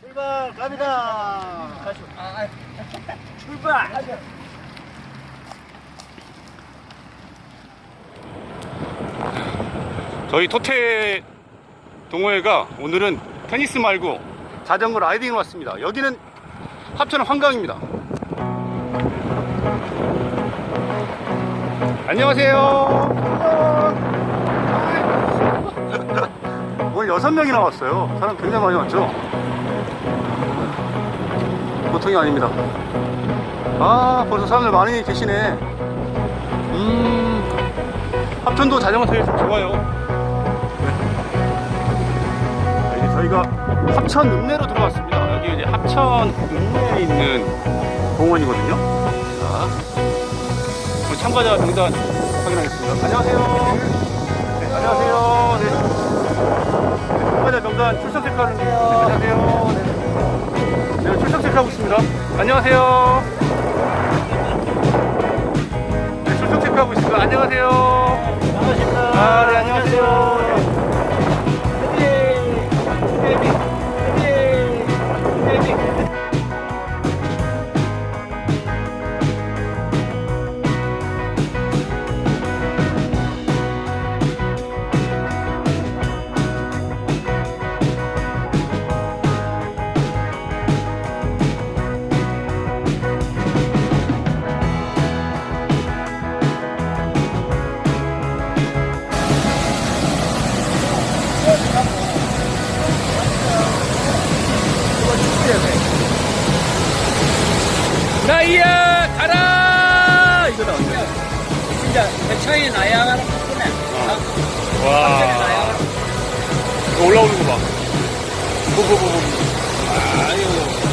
출발 갑니다. 출발. 저희 토테 동호회가 오늘은 테니스 말고 자전거 라이딩을 왔습니다. 여기는 합천 한강입니다. 안녕하세요. 여섯 명이 나왔어요. 사람 굉장히 많이 왔죠? 보통이 아닙니다. 아, 벌써 사람들 많이 계시네. 음, 합천도 자전거 타기 좋아요. 자, 이제 저희가 합천 읍내로 들어왔습니다. 여기 이제 합천 읍내에 있는 공원이거든요. 자, 참가자 명단 확인하겠습니다. 안녕하세요. 네, 안녕하세요. 명단 출석 체크하는 네, 안녕하세요. 네. 네, 출석 체크하고 있습니다. 안녕하세요. 네, 출석 체크하고 있습니다. 안녕하세요. 반갑습니다. 아, 진짜 대창이 나야가라 바꾸네 와. 나야가라 이거 올라오는 거 봐. 보보보보. 아유